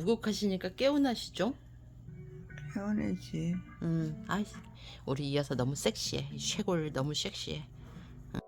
목욕하시니까 깨어나시죠? 태어내지. 음, 아이, 우리 이 여사 너무 섹시해. 쉐골 너무 섹시해. 등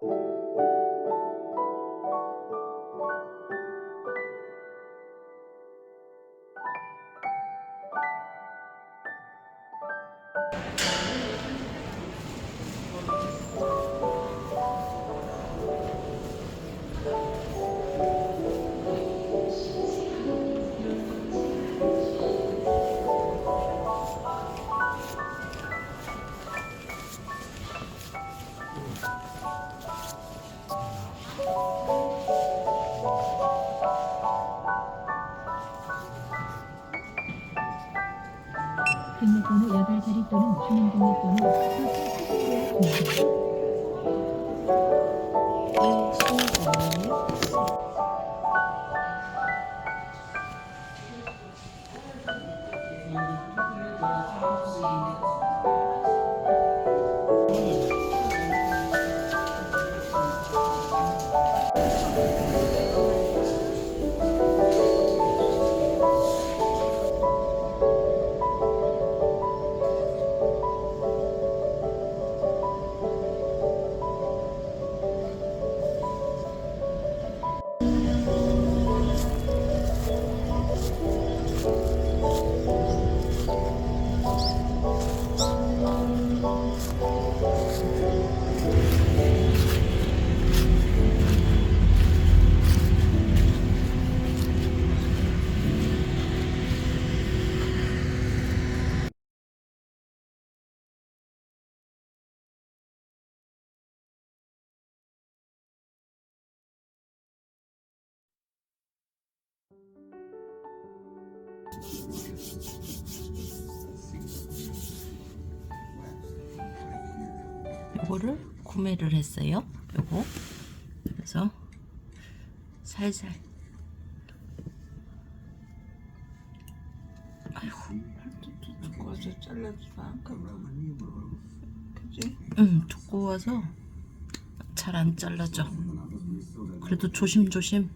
Vamos. 요거를 구매를 했어요. 요거. 그래서 살살. 아이고, 두꺼워서 잘라주면 안 그지? 응, 두꺼워서 잘 안 잘라져. 그래도. 조심조심.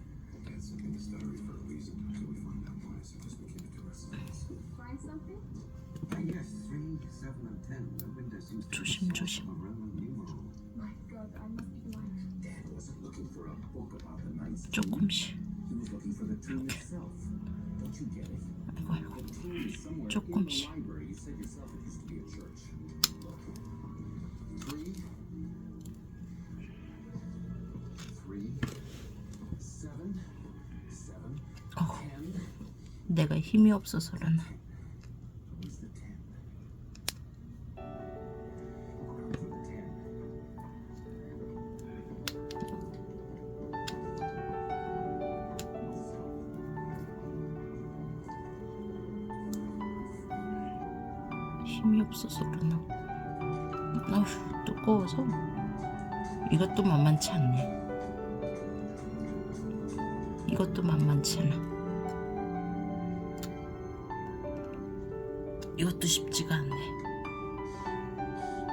아이고. 조금씩. 내가 힘이 없어서 그러나. 힘이 없어서 그러나. 아휴, 두꺼워서 이것도 만만치 않네. 이것도 만만치 않아. 이것도 쉽지가 않네.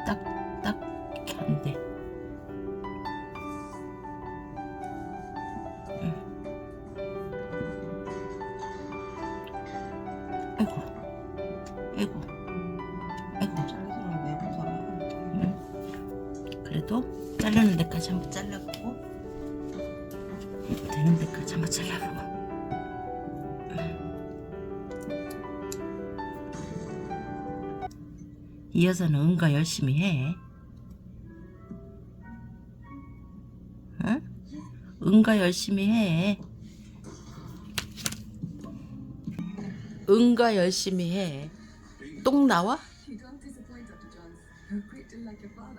딱, 딱, 이렇게 안 돼. 그래도 자르는 데까지 한번 잘라보고. 되는 데까지 한번 잘라보고. 이 여자는 응가 열심히 해. 응? 응가 열심히 해. 응가 열심히 해 똥 나와?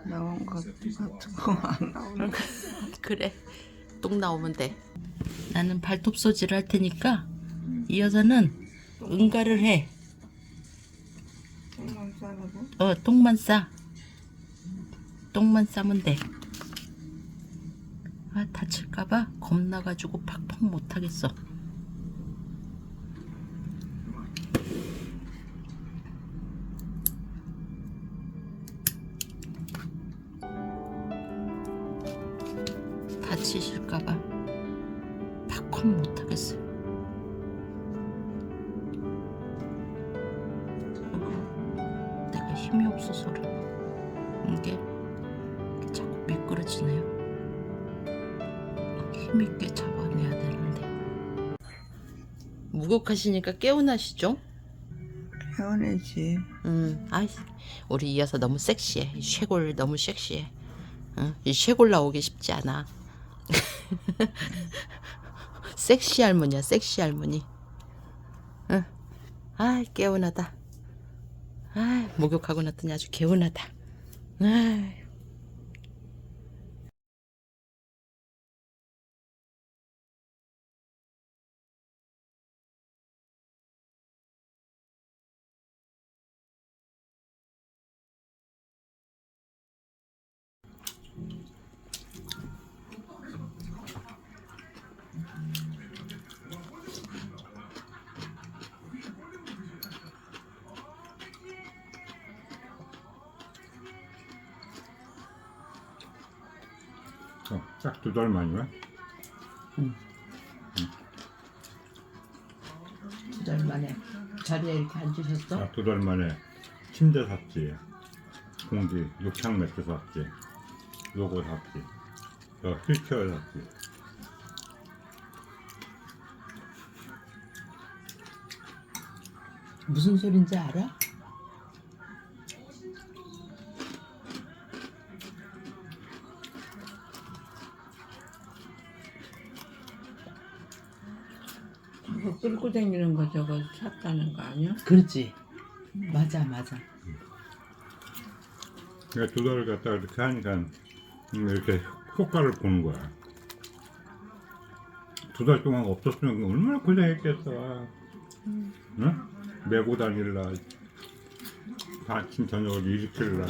나온 것 같은 거안 나오는 거. 그래. 똥 나오면 돼. 나는 발톱 소지를 할 테니까 이 여자는 응가를 해. 똥만 싸라고? 어, 똥만 싸. 똥만 싸면 돼. 아, 다칠까봐 겁나가지고 팍팍 못하겠어 그럼 못하겠어요. 어, 내가 힘이 없어서 그래. 이게 자꾸 미끄러지네요. 힘있게 잡아내야 되는데. 무겁하시니까 깨운하시죠? 개운해지. 음, 아, 우리 이어서 너무 섹시해. 쉐골 너무 섹시해. 응, 이 쉐골 나오기 쉽지 않아. 섹시 할머니야, 섹시 할머니. 응. 아, 개운하다. 아, 목욕하고 났더니 아주 개운하다. 아, 어, 딱두 달 만이야? 두달 만에 자리에 이렇게 앉으셨어? 딱두달 만에 침대 샀지. 공기 욕창 매트 샀지. 요거 샀지. 저 휠체어 샀지. 무슨 소린지 알아? 끌고 다니는 거 저거 샀다는 거 아니야? 그렇지. 맞아, 맞아. 그러니까 두 달을 갖다가 이렇게 하니까 음, 이렇게 효과를 보는 거야. 두 달 동안 없었으면 얼마나 고생했겠어. 응? 메고 다닐라. 아침 저녁을 일으킬라.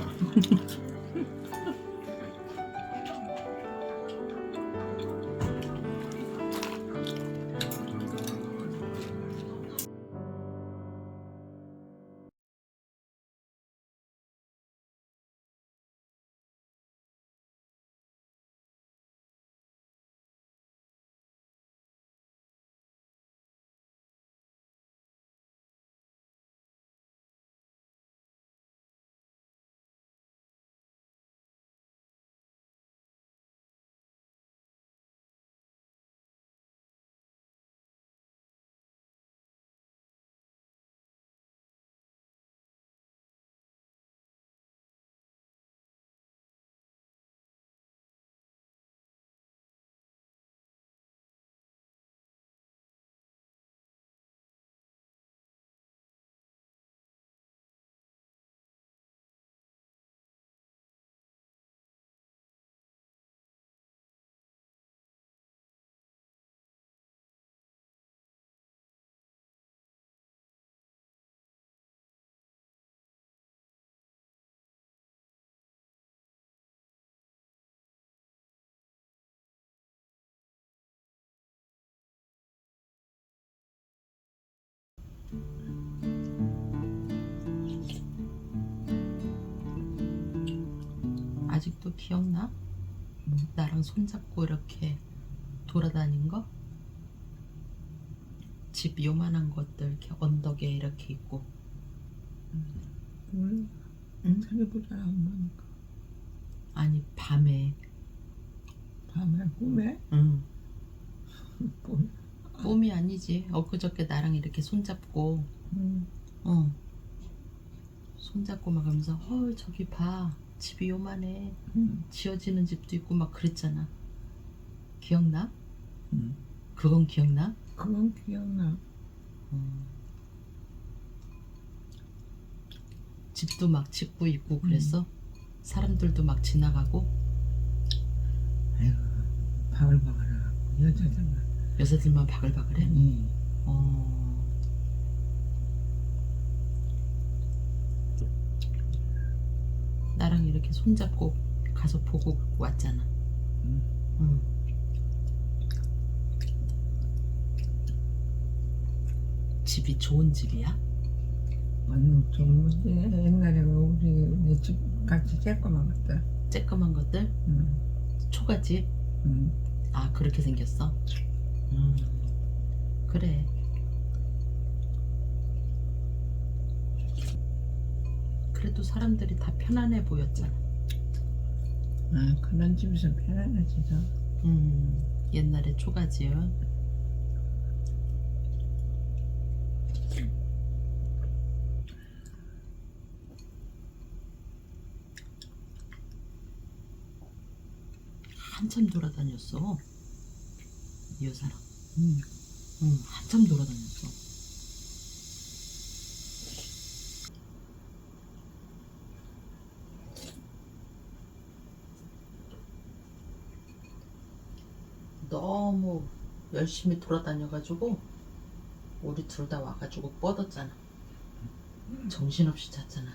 기억나? 나랑 손잡고 이렇게 돌아다닌 거? 집 요만한 것들 이렇게 언덕에 이렇게 있고 몰라. 응? 텔레비전 안 보니까. 아니 밤에 밤에 꿈에? 응. 뭐, 꿈이 아니지 엊그저께 나랑 이렇게 손잡고 음, 어 손잡고 막 하면서 헐 저기 봐 집이 요만해 음, 지어지는 집도 있고 막 그랬잖아 기억나? 음. 그건 기억나? 그건 기억나. 음. 집도 막 짓고 있고 그랬어? 사람들도 막 지나가고 아이고, 바글바글하고 여자들만. 여자들만 바글바글해? 음. 어... 나랑 이렇게 손잡고 가서 보고 왔잖아. 음. 응. 집이 좋은 집이야? 아니, 좀 옛날에 우리 내 집 같이 쬐꼬만 갔다. 쬐끄만 것들? 음, 초가집? 음. 아 그렇게 생겼어? 음. 그래 그래도 사람들이 다 편안해 보였잖아. 아, 그런 집에서 편안하지 너. 음, 옛날에 초가지요. 한참 돌아다녔어. 이 여사랑. 응. 응, 한참 돌아다녔어. 너무 열심히 돌아다녀가지고 우리 둘 다 와가지고 뻗었잖아. 정신없이 잤잖아.